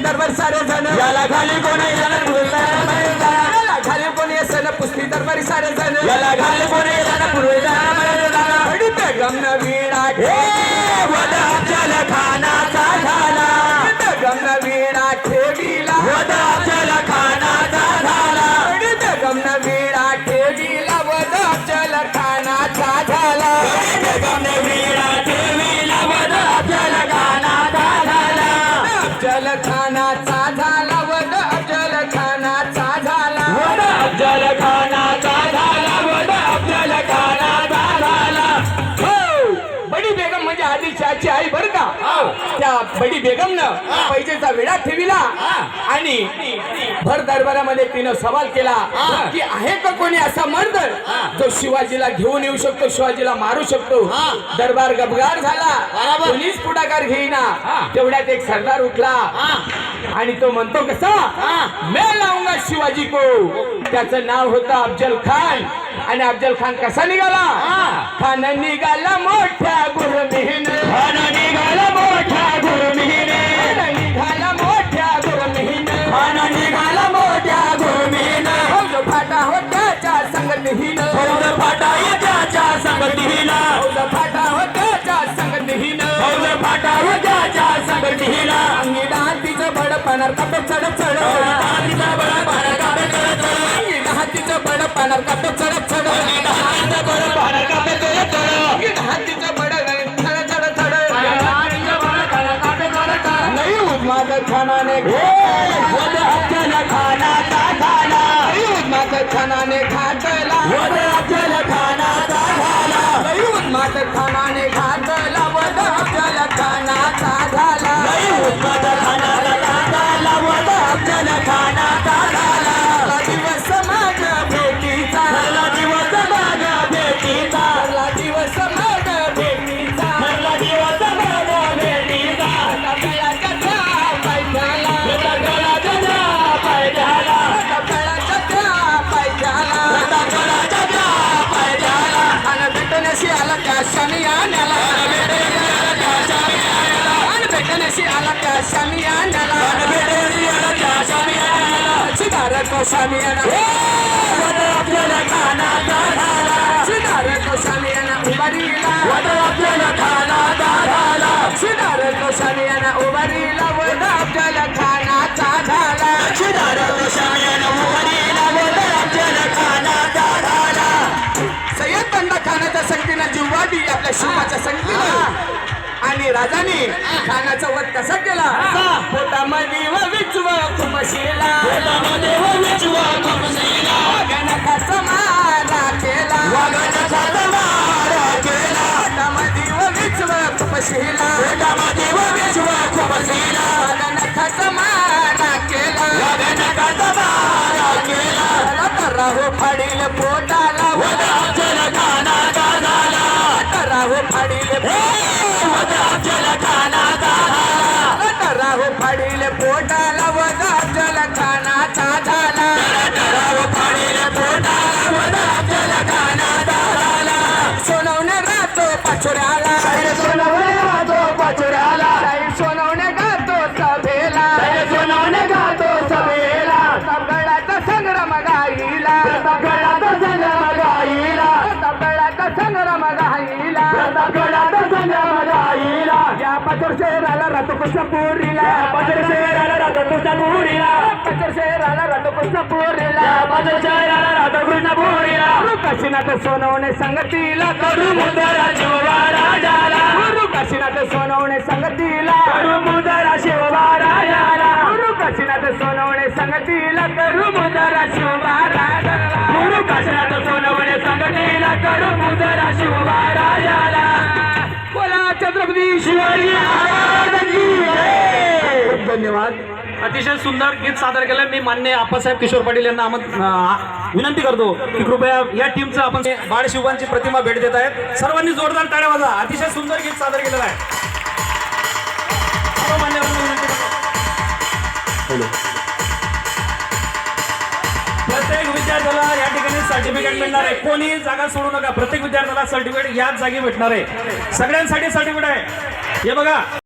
दरबार सारे जण याला खाली कोणी जण याला घालील कोणी सण? पुस्ती दरबारी सारे जण याला खाली कोणी जण अडी बेगम न वीणा वद अफजल खानाचा झाला. बेगम न वीणा त्या बडी बेगमनं पैजेचा विडा ठेविला आणि भर दरबारामध्ये तिनं सवाल केला की आहे का कोणी असा मर्द जो शिवाजीला घेऊन येऊ शकतो शिवाजीला मारू शकतो? दरबार गबगार झाला. कोणीच पुढाकार घेईना. तेवढ्यात एक सरदार उठला. आणि तो म्हणतो कसा? मैं लावूंगा शिवाजी को. त्याचं नाव होतं अफजल खान. आणि अफजल खान कसा निघाला? खान निघाला मोठ्या गुरमीन. खान निघाला मोठ्या गुरुमीने. निघाला मोठ्या गुरमीन. खान निघाला मोठ्या गुरुमीने. फौज फाटा हो त्याच्या संगतीहीन फौज फाटा त्याच्या संगतीला फौज फाटा हो त्याच्या संगतीहीन फौज फाटा त्याच्या संगतीला अंगी तिचं बड पाणार कापे चढ चढ तिचा बळा बारा कापे चढ चढ अंगी तिचं बड पाणार कापे चढ उद्मादर खाना वद खाना. सुधारक स्वामी वद अफजल खानाचा झाला सुधारक स्वामी उभारीला वद अफजल खानाचा झाला सुधारक स्वामी उभारीला वद अफजल खानाचा झाला शिदारक शामियाला उभारीला वद अफजल खानाचा झाला सय्यद बंदा खानाच्या संगतीनं जिव्हाडी आपल्या शिवाच्या संगतीनं आणि राजाने खानाचा वध कसा केला? पोटामध्ये पोटाला वद अफजल खानाचा झाला राहो फाडील वद अफजल खानाचा झाला राहो फाडील पोटाला वद अफजल खानाचा झाला राव फाडील पोटाला वद अफजल खानाचा झाला सोनवणे राहतो पाचोऱ्याला. सोनवणे गातो पाचुऱ्याला. शहराला राहतो कसा पोरीला? पाचर शहराला राहतो तुझा पुरीला? पाचोर शहराला राहतो कसा पोरीला? पाचर शहराला राहतो काशीनाथ सोनवणे संगतीला कडू मुदरा शिवबा राजाला. गुरु काशीनाथ सोनवणे संगतीला कडू मुदरा शिवबा राजाला. गुरु काशीनाथ सोनवणे संगतीला करू मुदरा शिवबा राजाला. गुरु काशीनाथ सोनवणे संघटनेला कडू मुदरा शिवबा राजाला. अगदी शिवाजी धन्यवाद. अतिशय सुंदर गीत सादर केलं मी मान्य आप्पासाहेब किशोर पाटील यांना विनंती करतो की कृपया या टीमचं आपण बाळ शिवांची प्रतिमा भेट देत आहेत. सर्वांनी जोरदार टाळ्या वाजा अतिशय सुंदर गीत सादर केलेलं आहे. प्रत्येक विद्यार्थ्याला या ठिकाणी सर्टिफिकेट मिळणार आहे. कोणी जागा सोडू नका. प्रत्येक विद्यार्थ्याला सर्टिफिकेट याच जागी भेटणार आहे. सगळ्यांसाठी सर्टिफिकेट आहे. हे बघा.